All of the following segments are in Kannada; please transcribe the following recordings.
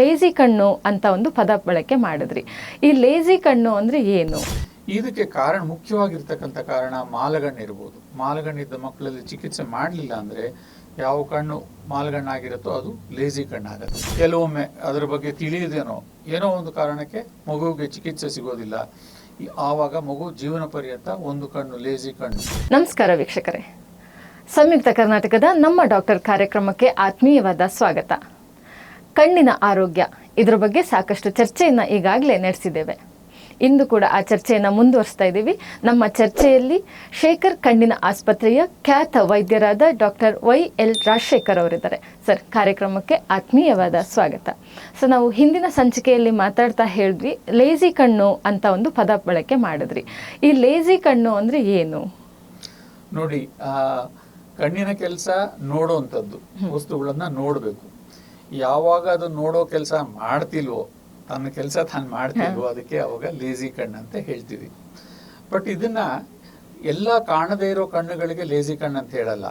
ಲೇಜಿ ಕಣ್ಣು ಅಂತ ಒಂದು ಪದ ಬಳಕೆ ಮಾಡಿದ್ರಿ. ಈ ಲೇಜಿ ಕಣ್ಣು ಅಂದ್ರೆ ಏನು? ಇದಕ್ಕೆ ಕಾರಣ ಮುಖ್ಯವಾಗಿರ್ತಕ್ಕಂಥ ಕಾರಣ ಮಾಲಗಣ್ಣು ಇರ್ಬೋದು. ಮಾಲಗಣ್ಣಿದ್ದ ಮಕ್ಕಳಲ್ಲಿ ಚಿಕಿತ್ಸೆ ಮಾಡಲಿಲ್ಲ ಅಂದ್ರೆ ಯಾವ ಕಣ್ಣು ಮಾಲಗಣ್ಣಾಗಿರುತ್ತೋ ಅದು ಲೇಜಿ ಕಣ್ಣಾಗುತ್ತೆ ಕೆಲವೊಮ್ಮೆ ಅದರ ಬಗ್ಗೆ ತಿಳಿಯದೇನೋ ಏನೋ ಒಂದು ಕಾರಣಕ್ಕೆ ಮಗುವಿಗೆ ಚಿಕಿತ್ಸೆ ಸಿಗೋದಿಲ್ಲ. ಆವಾಗ ಮಗು ಜೀವನ ಪರ್ಯಂತ ಒಂದು ಕಣ್ಣು ಲೇಜಿ ಕಣ್ಣು. ನಮಸ್ಕಾರ ವೀಕ್ಷಕರೇ. ಸಂಯುಕ್ತ ಕರ್ನಾಟಕದ ನಮ್ಮ ಡಾಕ್ಟರ್ ಕಾರ್ಯಕ್ರಮಕ್ಕೆ ಆತ್ಮೀಯವಾದ ಸ್ವಾಗತ. ಕಣ್ಣಿನ ಆರೋಗ್ಯ. ಇದರ ಬಗ್ಗೆ ಸಾಕಷ್ಟು ಚರ್ಚೆಯನ್ನು ಈಗಾಗಲೇ ನಡೆಸಿದ್ದೇವೆ. ಇಂದು ಕೂಡ ಆ ಚರ್ಚೆಯನ್ನು ಮುಂದುವರಿಸ್ತಾ ಇದ್ದೀವಿ. ನಮ್ಮ ಚರ್ಚೆಯಲ್ಲಿ ಶೇಖರ್ ಕಣ್ಣಿನ ಆಸ್ಪತ್ರೆಯ ಖ್ಯಾತ ವೈದ್ಯರಾದ ಡಾಕ್ಟರ್ ವೈ ಎಲ್ ರಾಜಶೇಖರ್ ಅವರಿದ್ದಾರೆ. ಸರ್ ಕಾರ್ಯಕ್ರಮಕ್ಕೆ ಆತ್ಮೀಯವಾದ ಸ್ವಾಗತ. ಸೊ ನಾವು ಹಿಂದಿನ ಸಂಚಿಕೆಯಲ್ಲಿ ಮಾತಾಡ್ತಾ ಹೇಳಿದ್ವಿ ಲೇಜಿ ಕಣ್ಣು ಅಂತ ಒಂದು ಪದ ಬಳಕೆ ಮಾಡಿದ್ರಿ. ಈ ಲೇಜಿ ಕಣ್ಣು ಅಂದ್ರೆ ಏನು? ನೋಡಿ ಆ ಕಣ್ಣಿನ ಕೆಲಸ ನೋಡುವಂಥದ್ದು ವಸ್ತುಗಳನ್ನು ನೋಡಬೇಕು. ಯಾವಾಗ ಅದು ನೋಡೋ ಕೆಲಸ ಮಾಡ್ತಿಲ್ವೋ ತನ್ನ ಕೆಲಸ ತಾನು ಮಾಡ್ತಿಲ್ವೋ ಅದಕ್ಕೆ ಅವಾಗ ಲೇಜಿ ಕಣ್ಣು ಅಂತ ಹೇಳ್ತೀವಿ. ಬಟ್ ಇದನ್ನ ಎಲ್ಲ ಕಾಣದೇ ಇರೋ ಕಣ್ಣುಗಳಿಗೆ ಲೇಜಿ ಕಣ್ಣು ಅಂತ ಹೇಳಲ್ಲ.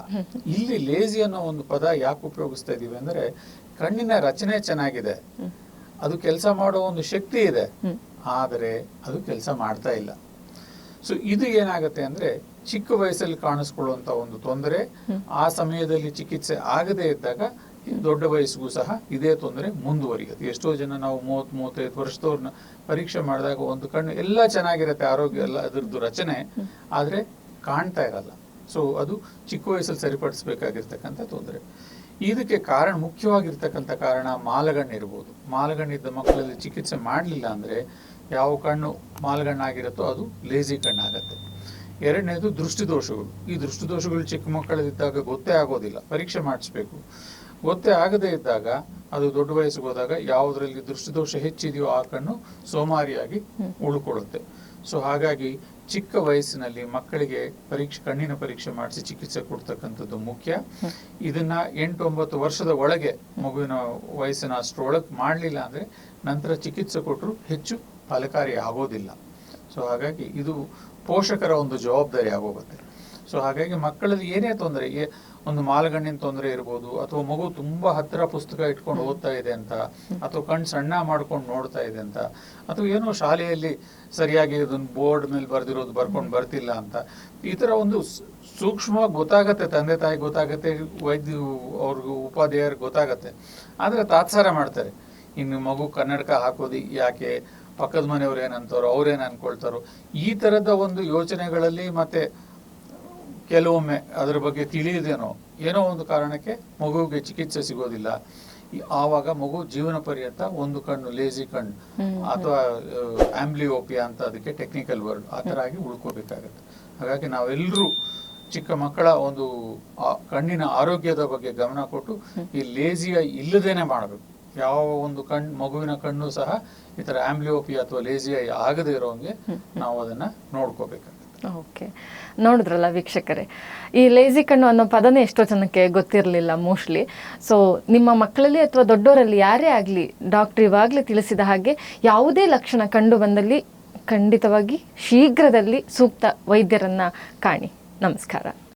ಇಲ್ಲಿ ಲೇಜಿ ಅನ್ನೋ ಒಂದು ಪದ ಯಾಕೆ ಉಪಯೋಗಿಸ್ತಾ ಇದೀವಿ ಅಂದ್ರೆ ಕಣ್ಣಿನ ರಚನೆ ಚೆನ್ನಾಗಿದೆ. ಅದು ಕೆಲಸ ಮಾಡೋ ಒಂದು ಶಕ್ತಿ ಇದೆ. ಆದರೆ ಅದು ಕೆಲಸ ಮಾಡ್ತಾ ಇಲ್ಲ. ಸೊ ಇದು ಏನಾಗುತ್ತೆ ಅಂದ್ರೆ ಚಿಕ್ಕ ವಯಸ್ಸಲ್ಲಿ ಕಾಣಿಸ್ಕೊಳ್ಳುವಂತ ಒಂದು ತೊಂದರೆ. ಆ ಸಮಯದಲ್ಲಿ ಚಿಕಿತ್ಸೆ ಆಗದೇ ಇದ್ದಾಗ ದೊಡ್ಡ ವಯಸ್ಸಿಗೂ ಸಹ ಇದೇ ತೊಂದರೆ ಮುಂದುವರಿಯುತ್ತೆ. ಎಷ್ಟೋ ಜನ ನಾವು ಮೂವತ್ತ್, ಮೂವತ್ತೈದು ವರ್ಷದವ್ರನ್ನ ಪರೀಕ್ಷೆ ಮಾಡಿದಾಗ ಒಂದು ಕಣ್ಣು ಎಲ್ಲ ಚೆನ್ನಾಗಿರುತ್ತೆ, ಆರೋಗ್ಯ ಎಲ್ಲ ಅದರದ್ದು ರಚನೆ, ಆದರೆ ಕಾಣ್ತಾ ಇರಲ್ಲ. ಸೊ ಅದು ಚಿಕ್ಕ ವಯಸ್ಸಲ್ಲಿ ಸರಿಪಡಿಸ್ಬೇಕಾಗಿರ್ತಕ್ಕಂಥ ತೊಂದರೆ. ಇದಕ್ಕೆ ಕಾರಣ, ಮುಖ್ಯವಾಗಿರ್ತಕ್ಕಂಥ ಕಾರಣ ಮಾಲಗಣ್ಣು ಇರ್ಬೋದು. ಮಾಲಗಣ್ಣಿದ್ದ ಮಕ್ಕಳಲ್ಲಿ ಚಿಕಿತ್ಸೆ ಮಾಡಲಿಲ್ಲ ಅಂದ್ರೆ ಯಾವ ಕಣ್ಣು ಮಾಲಗಣ್ಣಾಗಿರುತ್ತೋ ಅದು ಲೇಜಿ ಕಣ್ಣಾಗತ್ತೆ. ಎರಡನೇದು ದೃಷ್ಟಿದೋಷಗಳು. ಈ ದೃಷ್ಟಿದೋಷಗಳು ಚಿಕ್ಕ ಮಕ್ಕಳಲ್ಲಿದ್ದಾಗ ಗೊತ್ತೇ ಆಗೋದಿಲ್ಲ. ಪರೀಕ್ಷೆ ಮಾಡಿಸ್ಬೇಕು. ಗೊತ್ತೇ ಆಗದೇ ಇದ್ದಾಗ ಅದು ದೊಡ್ಡ ವಯಸ್ಸಿಗೆ ಹೋದಾಗ ಯಾವುದರಲ್ಲಿ ದೃಷ್ಟಿದೋಷ ಹೆಚ್ಚಿದೆಯೋ ಆ ಕಣ್ಣು ಸೋಮಾರಿಯಾಗಿ ಉಳ್ಕೊಳ್ಳುತ್ತೆ. ಸೊ ಹಾಗಾಗಿ ಚಿಕ್ಕ ವಯಸ್ಸಿನಲ್ಲಿ ಮಕ್ಕಳಿಗೆ ಪರೀಕ್ಷೆ ಕಣ್ಣಿನ ಪರೀಕ್ಷೆ ಮಾಡಿಸಿ ಚಿಕಿತ್ಸೆ ಕೊಡ್ತಕ್ಕಂಥದ್ದು ಮುಖ್ಯ. ಇದನ್ನ ಎಂಟು ಒಂಬತ್ತು ವರ್ಷದ ಒಳಗೆ ಮಗುವಿನ ವಯಸ್ಸಿನ ಅಷ್ಟರೊಳಗೆ ಮಾಡಲಿಲ್ಲ ಅಂದ್ರೆ ನಂತರ ಚಿಕಿತ್ಸೆ ಕೊಟ್ಟರು ಹೆಚ್ಚು ಫಲಕಾರಿ ಆಗೋದಿಲ್ಲ. ಸೊ ಹಾಗಾಗಿ ಇದು ಪೋಷಕರ ಒಂದು ಜವಾಬ್ದಾರಿ ಆಗೋಗುತ್ತೆ. ಸೊ ಹಾಗಾಗಿ ಮಕ್ಕಳಲ್ಲಿ ಏನೇ ತೊಂದರೆ ಒಂದು ಮಾಲಗಣ್ಣಿನ ತೊಂದರೆ ಇರ್ಬೋದು, ಅಥವಾ ಮಗು ತುಂಬಾ ಹತ್ತಿರ ಪುಸ್ತಕ ಇಟ್ಕೊಂಡು ಓದ್ತಾ ಇದೆ ಅಂತ, ಅಥವಾ ಕಣ್ಣು ಸಣ್ಣ ಮಾಡ್ಕೊಂಡು ನೋಡ್ತಾ ಇದೆ ಅಂತ, ಅಥವಾ ಏನೋ ಶಾಲೆಯಲ್ಲಿ ಸರಿಯಾಗಿ ಅದೊಂದು ಬೋರ್ಡ್ ಮೇಲೆ ಬರೆದಿರೋದು ಬರ್ಕೊಂಡು ಬರ್ತಿಲ್ಲ ಅಂತ, ಈ ಥರ ಒಂದು ಸೂಕ್ಷ್ಮವಾಗಿ ಗೊತ್ತಾಗತ್ತೆ, ತಂದೆ ತಾಯಿ ಗೊತ್ತಾಗತ್ತೆ, ವೈದ್ಯ ಅವ್ರಿಗೂ ಉಪಾಧ್ಯಾಯರಿಗೆ ಗೊತ್ತಾಗತ್ತೆ, ಆದರೆ ತಾತ್ಸಾರ ಮಾಡ್ತಾರೆ. ಇನ್ನು ಮಗು ಕನ್ನಡಕ ಹಾಕೋದು ಯಾಕೆ, ಪಕ್ಕದ ಮನೆಯವ್ರು ಏನಂತಾರೋ ಅವ್ರೇನು ಅನ್ಕೊಳ್ತಾರೋ, ಈ ತರದ ಒಂದು ಯೋಚನೆಗಳಲ್ಲಿ ಮತ್ತೆ ಕೆಲವೊಮ್ಮೆ ಅದರ ಬಗ್ಗೆ ತಿಳಿಯದೇನೋ ಏನೋ ಒಂದು ಕಾರಣಕ್ಕೆ ಮಗುವಿಗೆ ಚಿಕಿತ್ಸೆ ಸಿಗೋದಿಲ್ಲ. ಆವಾಗ ಮಗು ಜೀವನ ಪರ್ಯಂತ ಒಂದು ಕಣ್ಣು ಲೇಜಿ ಕಣ್ಣು ಅಥವಾ ಆಂಬ್ಲಿಯೋಪಿಯಾ ಅಂತ ಅದಕ್ಕೆ ಟೆಕ್ನಿಕಲ್ ವರ್ಡ್ ಆ ಥರ ಆಗಿ ಉಳ್ಕೋಬೇಕಾಗತ್ತೆ. ಹಾಗಾಗಿ ನಾವೆಲ್ಲರೂ ಚಿಕ್ಕ ಮಕ್ಕಳ ಒಂದು ಕಣ್ಣಿನ ಆರೋಗ್ಯದ ಬಗ್ಗೆ ಗಮನ ಕೊಟ್ಟು ಈ ಲೇಜಿಯ ಇಲ್ಲದೇನೆ ಮಾಡಬೇಕು. ಯಾವ ಒಂದು ಕಣ್ಣು ಮಗುವಿನ ಕಣ್ಣು ಸಹ ಈ ಥರ ಆಂಬ್ಲಿಯೋಪಿಯಾ ಅಥವಾ ಲೇಜಿಯ ಆಗದೇ ಇರೋಂಗೆ ನಾವು ಅದನ್ನು ನೋಡ್ಕೋಬೇಕಾಗುತ್ತೆ. ಓಕೆ. ನೋಡಿದ್ರಲ್ಲ ವೀಕ್ಷಕರೇ, ಈ ಲೇಜಿ ಕಣ್ಣು ಅನ್ನೋ ಪದನೇ ಎಷ್ಟೋ ಜನಕ್ಕೆ ಗೊತ್ತಿರಲಿಲ್ಲ ಮೋಸ್ಟ್ಲಿ ಸೊ ನಿಮ್ಮ ಮಕ್ಕಳಲ್ಲಿ ಅಥವಾ ದೊಡ್ಡವರಲ್ಲಿ ಯಾರೇ ಆಗಲಿ ಡಾಕ್ಟರ್ ಇವಾಗಲೇ ತಿಳಿಸಿದ ಹಾಗೆ ಯಾವುದೇ ಲಕ್ಷಣ ಕಂಡು ಬಂದಲ್ಲಿ ಖಂಡಿತವಾಗಿ ಶೀಘ್ರದಲ್ಲಿ ಸೂಕ್ತ ವೈದ್ಯರನ್ನು ಕಾಣಿ. ನಮಸ್ಕಾರ.